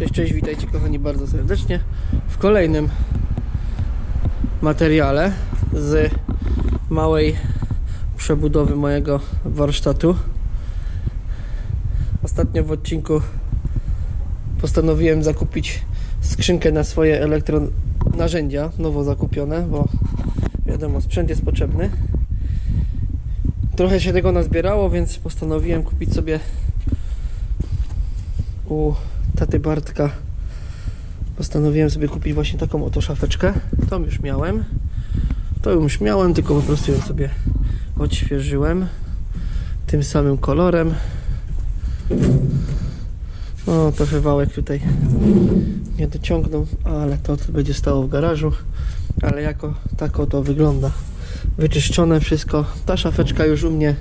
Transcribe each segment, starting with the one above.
Cześć, cześć, witajcie kochani bardzo serdecznie w kolejnym materiale z małej przebudowy mojego warsztatu. Ostatnio w odcinku postanowiłem zakupić skrzynkę na swoje elektronarzędzia, nowo zakupione, bo wiadomo, sprzęt jest potrzebny. Trochę się tego nazbierało, więc postanowiłem kupić sobie u taty Bartka postanowiłem sobie kupić właśnie taką oto szafeczkę. Tą już miałem. To już miałem, tylko po prostu ją sobie odświeżyłem tym samym kolorem. O, trochę wałek tutaj nie dociągnął, ale to będzie stało w garażu. Ale jako tako to wygląda. Wyczyszczone wszystko. Ta szafeczka już u mnie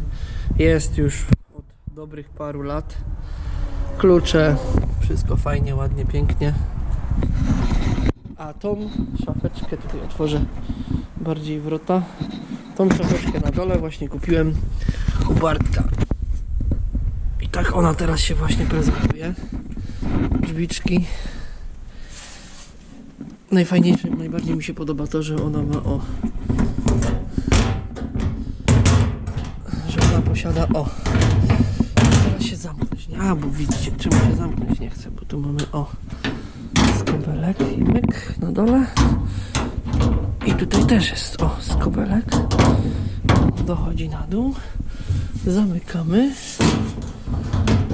jest już od dobrych paru lat klucze, wszystko fajnie, ładnie, pięknie. A tą szafeczkę tutaj otworzę bardziej wrota. Tą szafeczkę na dole właśnie kupiłem u Bartka. I tak ona teraz się właśnie prezentuje. Drzwiczki. Najfajniejsze, najbardziej mi się podoba to, że ona ma o że ona posiada o a, bo widzicie, czemu się zamknąć nie chcę, bo tu mamy o skobelek i myk na dole. I tutaj też jest o skobelek. Dochodzi na dół. Zamykamy.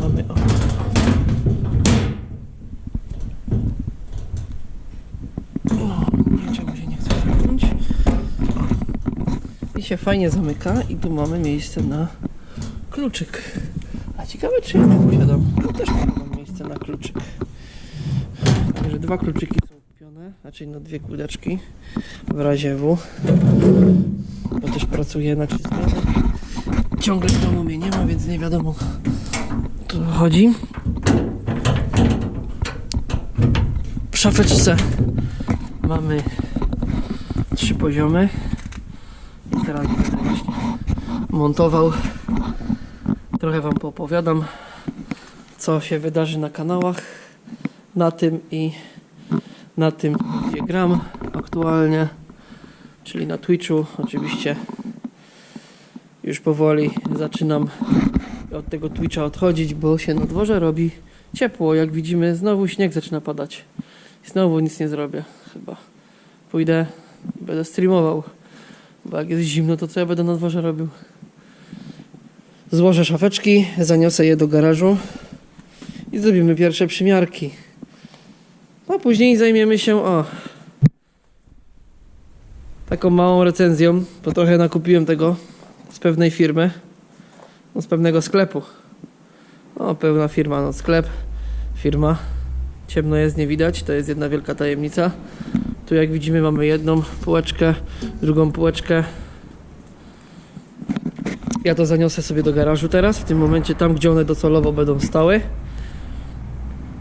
Mamy o. Się fajnie zamyka i tu mamy miejsce na kluczyk. Ciekawe czy ja nie posiadam. Tu też mam miejsce na kluczyk. Także dwa kluczyki są kupione, znaczy no dwie kłódeczki w razie W. Bo też pracuję na trzy. Ciągle w domu mnie nie ma, więc nie wiadomo co chodzi. W szafeczce mamy trzy poziomy. I teraz będę właśnie montował Trochę Wam poopowiadam, co się wydarzy na kanałach, na tym i na tym, gdzie gram aktualnie, czyli na Twitchu. Oczywiście już powoli zaczynam od tego Twitcha odchodzić, bo się na dworze robi ciepło. Jak widzimy, znowu śnieg zaczyna padać. I znowu nic nie zrobię, chyba. Pójdę, będę streamował, bo jak jest zimno, to co ja będę na dworze robił? Złożę szafeczki, zaniosę je do garażu i zrobimy pierwsze przymiarki. A później zajmiemy się o taką małą recenzją, bo trochę nakupiłem tego z pewnej firmy, no z pewnego sklepu. O, pełna firma, no sklep, firma. Ciemno jest, nie widać, to jest jedna wielka tajemnica. Tu jak widzimy mamy jedną półeczkę, drugą półeczkę, ja to zaniosę sobie do garażu teraz, w tym momencie tam, gdzie one docelowo będą stały.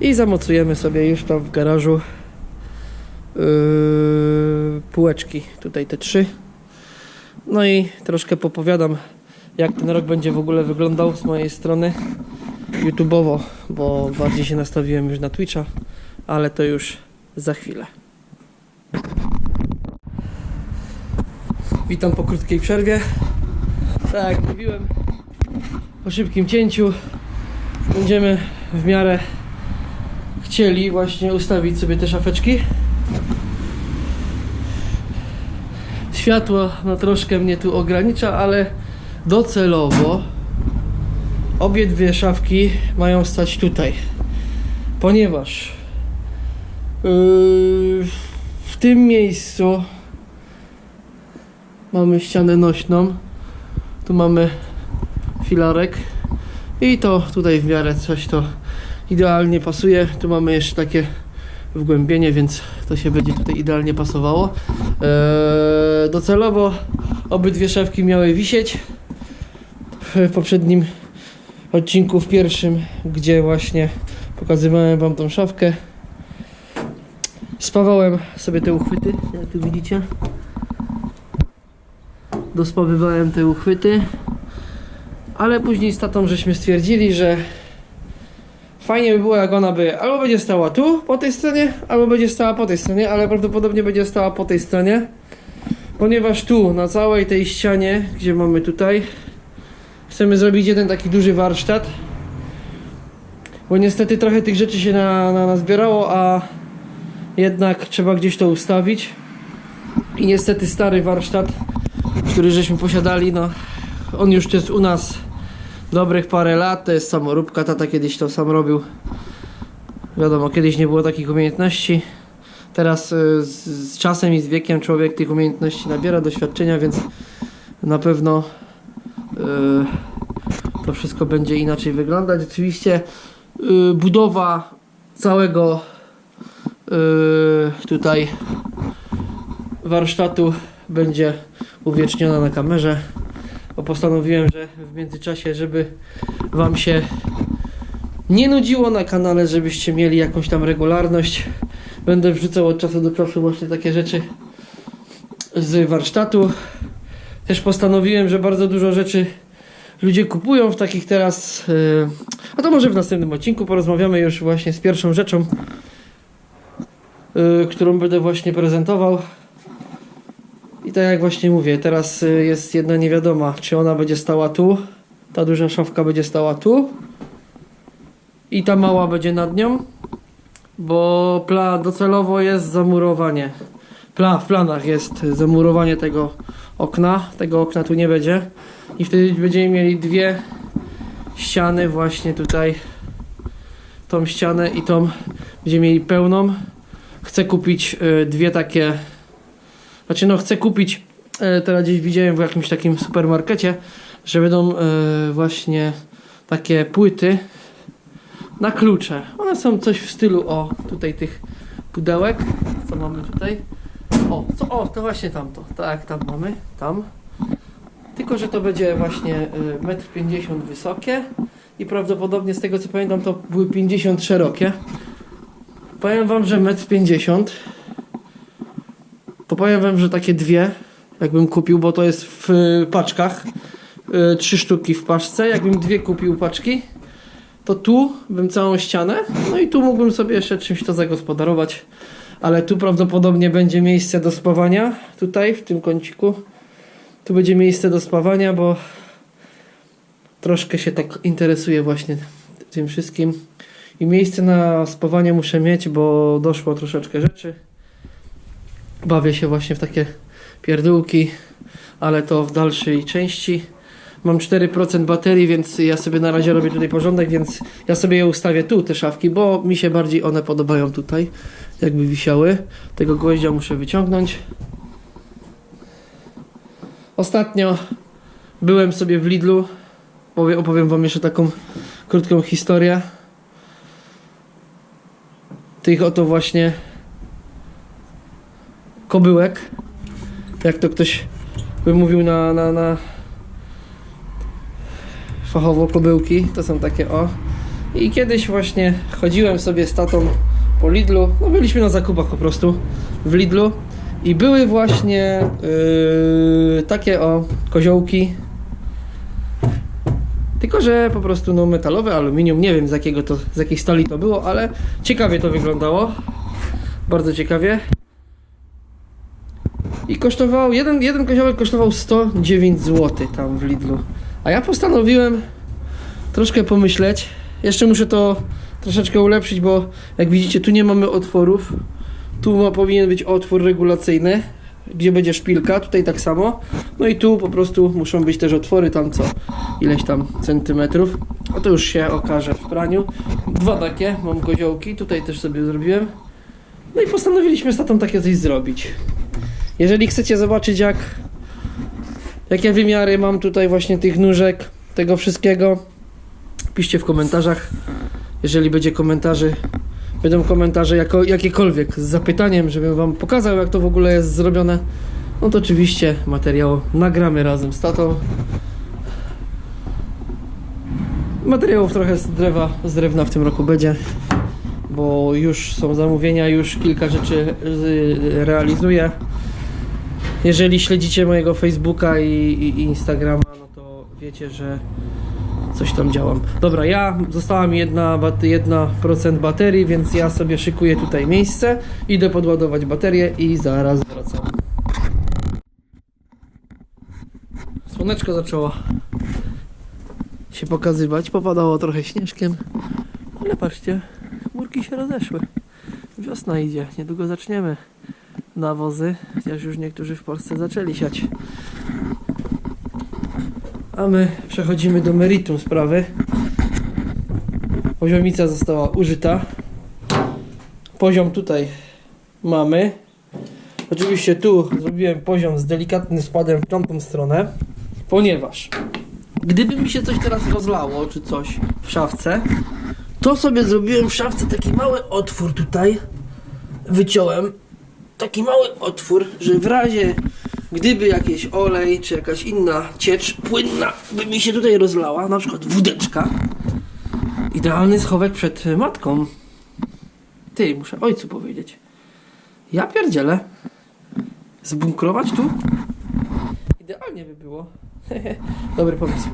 I zamocujemy sobie już tam w garażu yy, półeczki, tutaj te trzy. No i troszkę popowiadam, jak ten rok będzie w ogóle wyglądał z mojej strony YouTube'owo, bo bardziej się nastawiłem już na Twitcha, ale to już za chwilę. Witam po krótkiej przerwie. Tak jak mówiłem, po szybkim cięciu będziemy w miarę chcieli właśnie ustawić sobie te szafeczki. Światło no troszkę mnie tu ogranicza, ale docelowo obie dwie szafki mają stać tutaj, ponieważ yy, w tym miejscu mamy ścianę nośną tu mamy filarek i to tutaj w miarę coś to idealnie pasuje. Tu mamy jeszcze takie wgłębienie, więc to się będzie tutaj idealnie pasowało. Eee, docelowo obydwie szafki miały wisieć. W poprzednim odcinku, w pierwszym, gdzie właśnie pokazywałem Wam tą szafkę, spawałem sobie te uchwyty, jak tu widzicie dospawywałem te uchwyty, ale później z tatą żeśmy stwierdzili, że Fajnie by było, jak ona by albo będzie stała tu, po tej stronie, albo będzie stała po tej stronie, ale prawdopodobnie będzie stała po tej stronie. Ponieważ tu, na całej tej ścianie, gdzie mamy tutaj, chcemy zrobić jeden taki duży warsztat. Bo niestety trochę tych rzeczy się na, na, nazbierało, a jednak trzeba gdzieś to ustawić. I niestety stary warsztat, który żeśmy posiadali, no on już jest u nas dobrych parę lat, to jest samoróbka, tata kiedyś to sam robił. Wiadomo, kiedyś nie było takich umiejętności. Teraz y, z, z czasem i z wiekiem człowiek tych umiejętności nabiera, doświadczenia, więc na pewno y, to wszystko będzie inaczej wyglądać. Oczywiście y, budowa całego y, tutaj warsztatu będzie uwieczniona na kamerze. Bo postanowiłem, że w międzyczasie, żeby Wam się nie nudziło na kanale, żebyście mieli jakąś tam regularność, będę wrzucał od czasu do czasu właśnie takie rzeczy z warsztatu. Też postanowiłem, że bardzo dużo rzeczy ludzie kupują w takich teraz. Yy, a to może w następnym odcinku porozmawiamy już właśnie z pierwszą rzeczą, yy, którą będę właśnie prezentował. Tak jak właśnie mówię, teraz y, jest jedna niewiadoma, czy ona będzie stała tu, ta duża szafka będzie stała tu? I ta mała będzie nad nią, bo pla docelowo jest zamurowanie. Pla, w planach jest zamurowanie tego okna, tego okna tu nie będzie. I wtedy będziemy mieli dwie ściany właśnie tutaj, tą ścianę i tą będziemy mieli pełną. Chcę kupić y, dwie takie znaczy no chcę kupić, e, teraz gdzieś widziałem w jakimś takim supermarkecie, że będą e, właśnie takie płyty na klucze. One są coś w stylu, o tutaj tych pudełek, co mamy tutaj. O, co, o, to właśnie tamto, tak, tam mamy, tam. Tylko, że to będzie właśnie e, 1,50 m wysokie i prawdopodobnie z tego co pamiętam to były 50 szerokie. Powiem wam, że 1,50 m to powiem wam, że takie dwie, jakbym kupił, bo to jest w paczkach, y, trzy sztuki w paczce, jakbym dwie kupił paczki, to tu bym całą ścianę, no i tu mógłbym sobie jeszcze czymś to zagospodarować, ale tu prawdopodobnie będzie miejsce do spawania, tutaj w tym kąciku, tu będzie miejsce do spawania, bo troszkę się tak interesuję właśnie tym wszystkim. I miejsce na spawanie muszę mieć, bo doszło troszeczkę rzeczy bawię się właśnie w takie pierdółki, ale to w dalszej części. Mam 4% baterii, więc ja sobie na razie robię tutaj porządek, więc ja sobie je ustawię tu, te szafki, bo mi się bardziej one podobają tutaj, jakby wisiały. Tego gwoździa muszę wyciągnąć. Ostatnio byłem sobie w Lidlu. Powie- Opowiem wam jeszcze taką krótką historię. Tych oto właśnie kobyłek. Jak to ktoś by mówił na, na, na fachowo kobyłki, to są takie o. I kiedyś właśnie chodziłem sobie z tatą po Lidlu, no byliśmy na zakupach po prostu w Lidlu i były właśnie yy, takie o koziołki. Tylko, że po prostu no metalowe, aluminium, nie wiem z jakiego to, z jakiej stali to było, ale ciekawie to wyglądało. Bardzo ciekawie. I kosztował, jeden, jeden koziołek kosztował 109 zł tam w Lidlu. A ja postanowiłem troszkę pomyśleć. Jeszcze muszę to troszeczkę ulepszyć, bo jak widzicie tu nie mamy otworów. Tu ma, powinien być otwór regulacyjny, gdzie będzie szpilka, tutaj tak samo. No i tu po prostu muszą być też otwory, tam co ileś tam centymetrów. A to już się okaże w praniu. Dwa takie, mam koziołki, tutaj też sobie zrobiłem. No i postanowiliśmy z tatą takie coś zrobić. Jeżeli chcecie zobaczyć jak jakie wymiary mam tutaj właśnie tych nóżek, tego wszystkiego, piszcie w komentarzach. Jeżeli będzie komentarzy, będą komentarze jako, jakiekolwiek z zapytaniem, żebym wam pokazał jak to w ogóle jest zrobione, no to oczywiście materiał nagramy razem z tatą. Materiałów trochę z drzewa, z drewna w tym roku będzie, bo już są zamówienia, już kilka rzeczy y, realizuję. Jeżeli śledzicie mojego Facebooka i, i, Instagrama, no to wiecie, że coś tam działam. Dobra, ja została mi jedna, bat- jedna procent baterii, więc ja sobie szykuję tutaj miejsce, idę podładować baterię i zaraz wracam. Słoneczko zaczęło się pokazywać, popadało trochę śnieżkiem, ale patrzcie, chmurki się rozeszły. Wiosna idzie, niedługo zaczniemy nawozy, chociaż już niektórzy w Polsce zaczęli siać. A my przechodzimy do meritum sprawy. Poziomica została użyta. Poziom tutaj mamy. Oczywiście tu zrobiłem poziom z delikatnym spadem w tamtą stronę, ponieważ gdyby mi się coś teraz rozlało, czy coś w szafce, to sobie zrobiłem w szafce taki mały otwór tutaj. Wyciąłem taki mały otwór, że w razie gdyby jakiś olej czy jakaś inna ciecz płynna by mi się tutaj rozlała, na przykład wódeczka, idealny schowek przed matką. Ty, muszę ojcu powiedzieć. Ja pierdzielę. Zbunkrować tu? Idealnie by było. Dobry pomysł.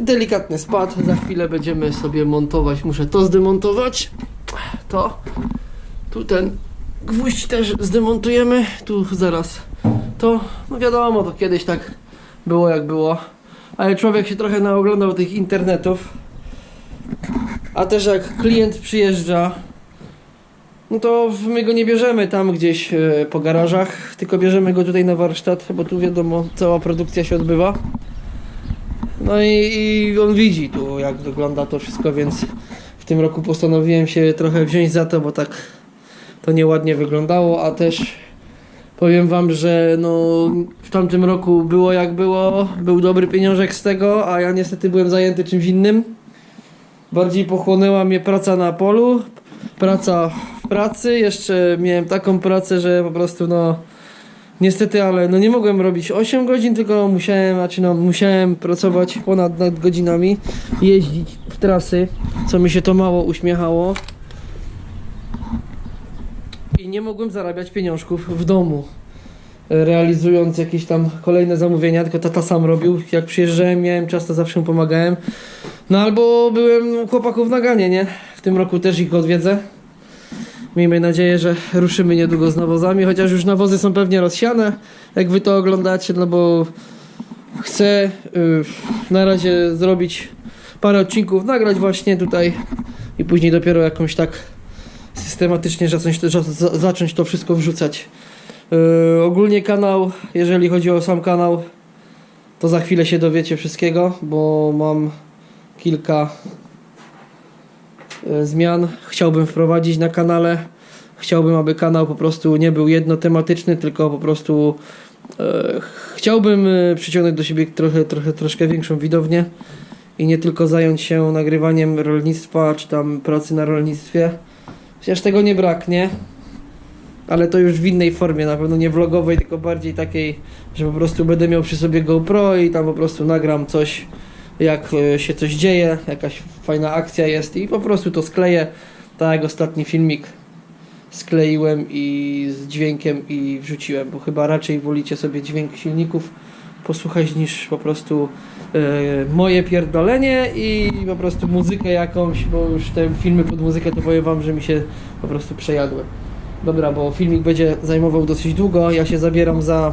Delikatny spad. Za chwilę będziemy sobie montować. Muszę to zdemontować. To. Tu ten gwóźdź też zdemontujemy. Tu zaraz to. No wiadomo, to kiedyś tak było jak było. Ale człowiek się trochę naoglądał tych internetów. A też jak klient przyjeżdża, no to my go nie bierzemy tam gdzieś e, po garażach, tylko bierzemy go tutaj na warsztat, bo tu wiadomo, cała produkcja się odbywa. No i, i on widzi tu, jak wygląda to wszystko, więc w tym roku postanowiłem się trochę wziąć za to, bo tak to nieładnie wyglądało, a też powiem wam, że no w tamtym roku było jak było, był dobry pieniążek z tego, a ja niestety byłem zajęty czymś innym. Bardziej pochłonęła mnie praca na polu, praca w pracy, jeszcze miałem taką pracę, że po prostu no niestety, ale no nie mogłem robić 8 godzin, tylko musiałem, znaczy no musiałem pracować ponad nad godzinami, jeździć w trasy, co mi się to mało uśmiechało nie mogłem zarabiać pieniążków w domu e, realizując jakieś tam kolejne zamówienia, tylko tata sam robił. Jak przyjeżdżałem, miałem czas, to zawsze mu pomagałem. No albo byłem u chłopaków na ganie, nie? W tym roku też ich odwiedzę. Miejmy nadzieję, że ruszymy niedługo z nawozami, chociaż już nawozy są pewnie rozsiane, jak wy to oglądacie, no bo chcę y, na razie zrobić parę odcinków, nagrać właśnie tutaj i później dopiero jakąś tak systematycznie zacząć, zacząć to wszystko wrzucać. Yy, ogólnie kanał, jeżeli chodzi o sam kanał, to za chwilę się dowiecie wszystkiego, bo mam kilka yy, zmian. Chciałbym wprowadzić na kanale. Chciałbym, aby kanał po prostu nie był jednotematyczny, tylko po prostu yy, chciałbym przyciągnąć do siebie trochę, trochę, troszkę większą widownię i nie tylko zająć się nagrywaniem rolnictwa, czy tam pracy na rolnictwie. Chociaż tego nie braknie ale to już w innej formie, na pewno nie vlogowej, tylko bardziej takiej, że po prostu będę miał przy sobie GoPro i tam po prostu nagram coś, jak e, się coś dzieje, jakaś fajna akcja jest i po prostu to skleję, tak jak ostatni filmik skleiłem i z dźwiękiem i wrzuciłem, bo chyba raczej wolicie sobie dźwięk silników posłuchać niż po prostu moje pierdolenie i po prostu muzykę jakąś, bo już te filmy pod muzykę to powiem wam, że mi się po prostu przejadły. Dobra, bo filmik będzie zajmował dosyć długo. Ja się zabieram za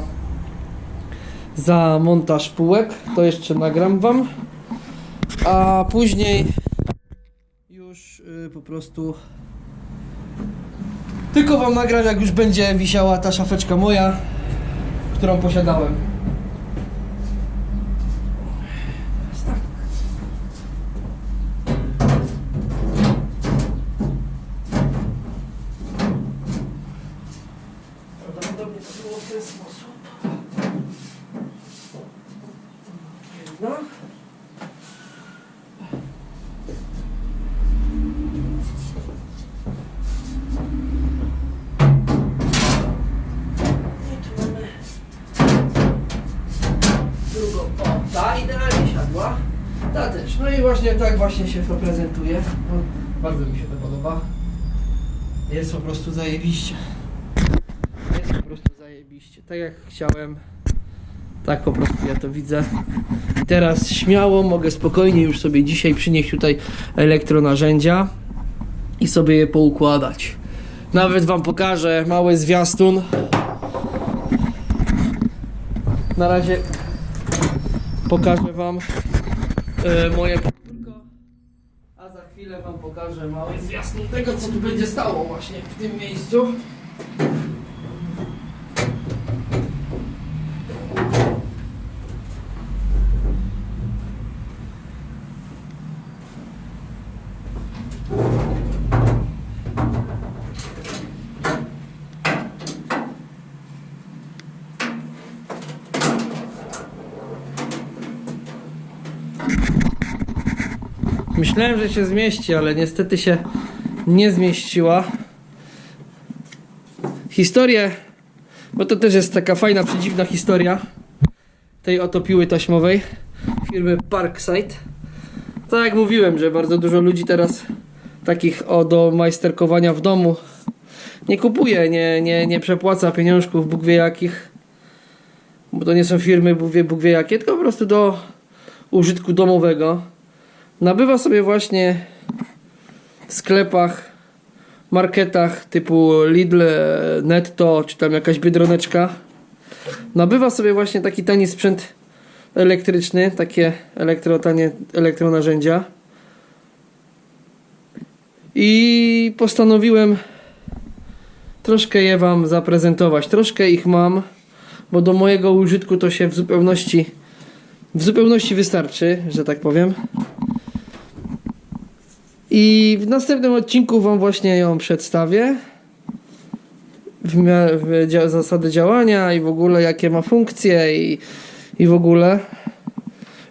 za montaż półek. To jeszcze nagram wam. A później już y, po prostu tylko wam nagram jak już będzie wisiała ta szafeczka moja, którą posiadałem. Jedna. I tu mamy drugą. O, ta idealnie siadła. Ta też. No i właśnie tak właśnie się to prezentuje. No, bardzo mi się to podoba. Jest po prostu zajebiście. Jest po prostu zajebiście. Tak jak chciałem. Tak po prostu ja to widzę. Teraz śmiało mogę spokojnie już sobie dzisiaj przynieść tutaj elektronarzędzia i sobie je poukładać. Nawet wam pokażę mały zwiastun. Na razie pokażę wam e, moje podwórko, a za chwilę wam pokażę mały zwiastun tego, co tu będzie stało właśnie w tym miejscu. Myślałem, że się zmieści, ale niestety się nie zmieściła. Historię, bo to też jest taka fajna, przedziwna historia tej oto piły taśmowej firmy Parkside. Tak jak mówiłem, że bardzo dużo ludzi teraz takich o do majsterkowania w domu nie kupuje, nie, nie, nie przepłaca pieniążków Bóg wie jakich, bo to nie są firmy Bóg wie, Bóg wie jakie, tylko po prostu do użytku domowego nabywa sobie właśnie w sklepach, marketach typu Lidl, Netto czy tam jakaś biedroneczka. Nabywa sobie właśnie taki tani sprzęt elektryczny, takie elektro, tanie elektronarzędzia. I postanowiłem troszkę je Wam zaprezentować. Troszkę ich mam, bo do mojego użytku to się w zupełności w zupełności wystarczy, że tak powiem. I w następnym odcinku Wam właśnie ją przedstawię. W, w zasady działania i w ogóle jakie ma funkcje i, i w ogóle.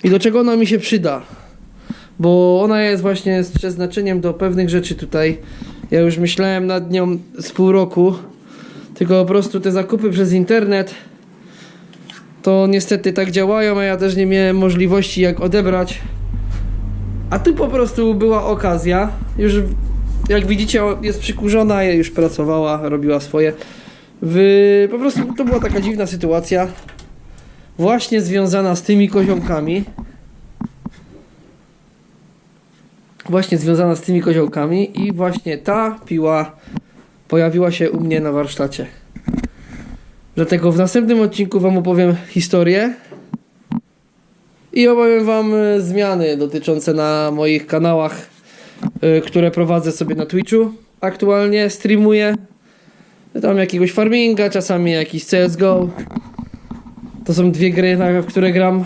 I do czego ona mi się przyda. Bo ona jest właśnie z przeznaczeniem do pewnych rzeczy tutaj. Ja już myślałem nad nią z pół roku. Tylko po prostu te zakupy przez internet to niestety tak działają, a ja też nie miałem możliwości jak odebrać. A tu po prostu była okazja. Już jak widzicie jest przykurzona, już pracowała, robiła swoje. Po prostu to była taka dziwna sytuacja. Właśnie związana z tymi koziołkami. Właśnie związana z tymi koziołkami i właśnie ta piła pojawiła się u mnie na warsztacie. Dlatego w następnym odcinku Wam opowiem historię i opowiem Wam e, zmiany dotyczące na moich kanałach, e, które prowadzę sobie na Twitchu. Aktualnie streamuję tam jakiegoś farminga, czasami jakiś CSGO. To są dwie gry, na które gram,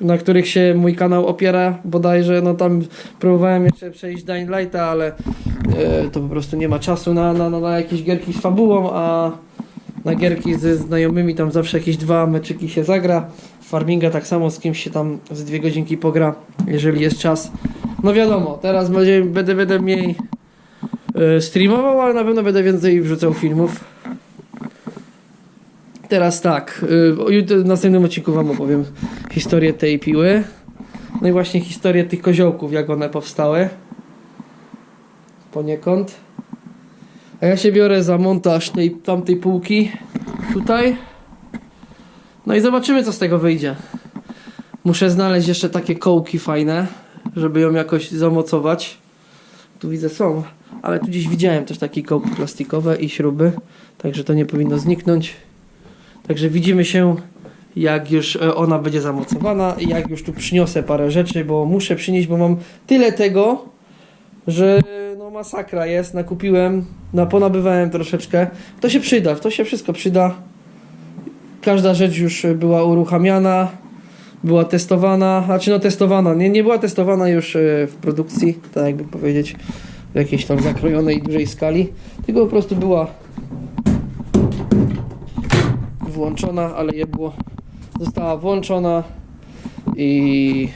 na których się mój kanał opiera bodajże. No tam próbowałem jeszcze przejść Dying Lighta, ale e, to po prostu nie ma czasu na, na, na jakieś gierki z fabułą, a na gierki ze znajomymi tam zawsze jakieś dwa meczyki się zagra. Farminga tak samo z kimś się tam z dwie godzinki pogra, jeżeli jest czas. No wiadomo, teraz będę, będę mniej e, streamował, ale na pewno będę więcej wrzucał filmów. Teraz tak, e, w następnym odcinku Wam opowiem historię tej piły. No i właśnie historię tych koziołków, jak one powstały. Poniekąd. A ja się biorę za montaż tej tamtej półki tutaj. No i zobaczymy co z tego wyjdzie. Muszę znaleźć jeszcze takie kołki fajne, żeby ją jakoś zamocować. Tu widzę są, ale tu gdzieś widziałem też takie kołki plastikowe i śruby, także to nie powinno zniknąć. Także widzimy się jak już e, ona będzie zamocowana i jak już tu przyniosę parę rzeczy, bo muszę przynieść, bo mam tyle tego, że masakra jest, nakupiłem, na ponabywałem troszeczkę. To się przyda, to się wszystko przyda. Każda rzecz już była uruchamiana, była testowana, znaczy no testowana, nie, nie była testowana już e, w produkcji, tak jakby powiedzieć, w jakiejś tam zakrojonej dużej skali, tylko po prostu była włączona, ale je było, została włączona i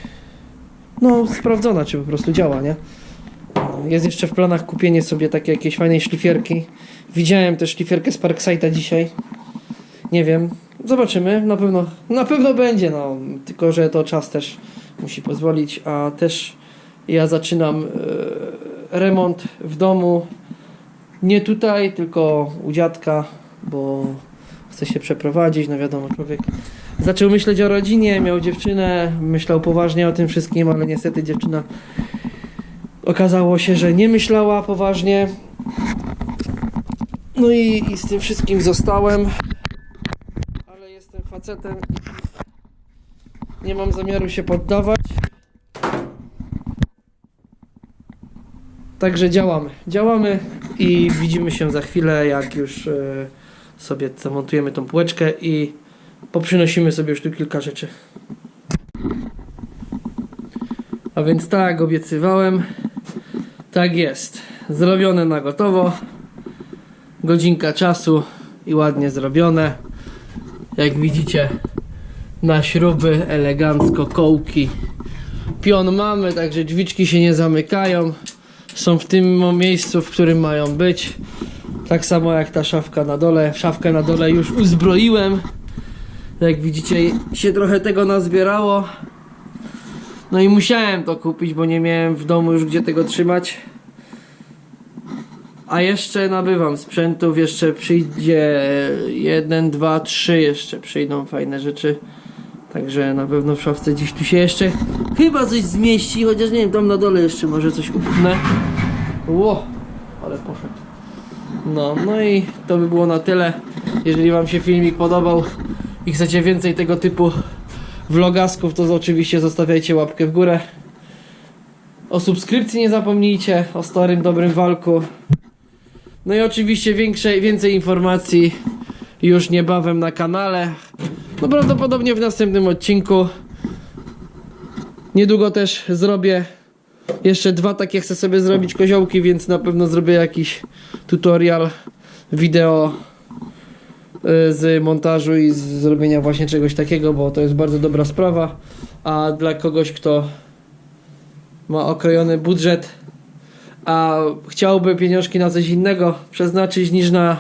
no sprawdzona, czy po prostu działa, nie? Jest jeszcze w planach kupienie sobie takiej jakiejś fajnej szlifierki. Widziałem też szlifierkę z Parkside'a dzisiaj. Nie wiem. Zobaczymy. Na pewno, na pewno będzie, no. Tylko, że to czas też musi pozwolić. A też ja zaczynam e, remont w domu. Nie tutaj, tylko u dziadka, bo chcę się przeprowadzić. No wiadomo, człowiek zaczął myśleć o rodzinie, miał dziewczynę, myślał poważnie o tym wszystkim, ale niestety dziewczyna okazało się, że nie myślała poważnie. No i, i z tym wszystkim zostałem. Ale jestem facetem i nie mam zamiaru się poddawać. Także działamy. Działamy i widzimy się za chwilę, jak już e, sobie zamontujemy tą półeczkę i poprzynosimy sobie już tu kilka rzeczy. A więc tak, obiecywałem. Tak jest. Zrobione na gotowo. Godzinka czasu i ładnie zrobione. Jak widzicie, na śruby elegancko kołki. Pion mamy, także drzwiczki się nie zamykają. Są w tym miejscu, w którym mają być. Tak samo jak ta szafka na dole. Szafkę na dole już uzbroiłem. Jak widzicie, się trochę tego nazbierało. No i musiałem to kupić, bo nie miałem w domu już gdzie tego trzymać. A jeszcze nabywam sprzętów, jeszcze przyjdzie jeden, dwa, trzy jeszcze przyjdą fajne rzeczy. Także na pewno w szafce gdzieś tu się jeszcze chyba coś zmieści, chociaż nie wiem, tam na dole jeszcze może coś upchnę. Ło, ale poszedł. No, no i to by było na tyle. Jeżeli Wam się filmik podobał i chcecie więcej tego typu vlogasków, to oczywiście zostawiajcie łapkę w górę. O subskrypcji nie zapomnijcie, o starym dobrym walku. No i oczywiście większe, więcej informacji już niebawem na kanale. No prawdopodobnie w następnym odcinku. Niedługo też zrobię jeszcze dwa takie chcę sobie zrobić koziołki, więc na pewno zrobię jakiś tutorial wideo z montażu i z zrobienia właśnie czegoś takiego, bo to jest bardzo dobra sprawa. A dla kogoś, kto ma okrojony budżet, a chciałby pieniążki na coś innego przeznaczyć niż na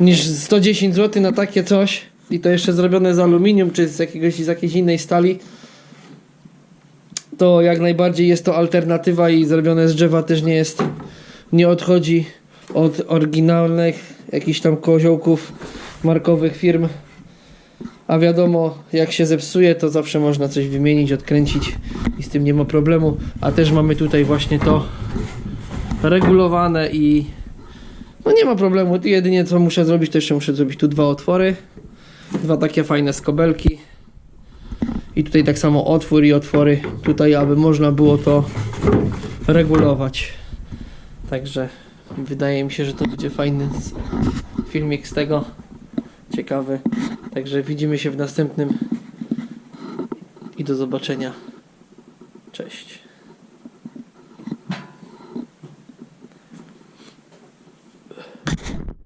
niż 110 zł na takie coś i to jeszcze zrobione z aluminium czy z jakiegoś z jakiejś innej stali to jak najbardziej jest to alternatywa i zrobione z drzewa też nie jest nie odchodzi od oryginalnych jakichś tam koziołków markowych firm. A wiadomo jak się zepsuje to zawsze można coś wymienić, odkręcić i z tym nie ma problemu. A też mamy tutaj właśnie to regulowane i no nie ma problemu, jedynie co muszę zrobić to jeszcze muszę zrobić tu dwa otwory. Dwa takie fajne skobelki. I tutaj tak samo otwór i otwory. Tutaj, aby można było to regulować. Także Wydaje mi się, że to będzie fajny filmik z tego. Ciekawy. Także widzimy się w następnym i do zobaczenia. Cześć.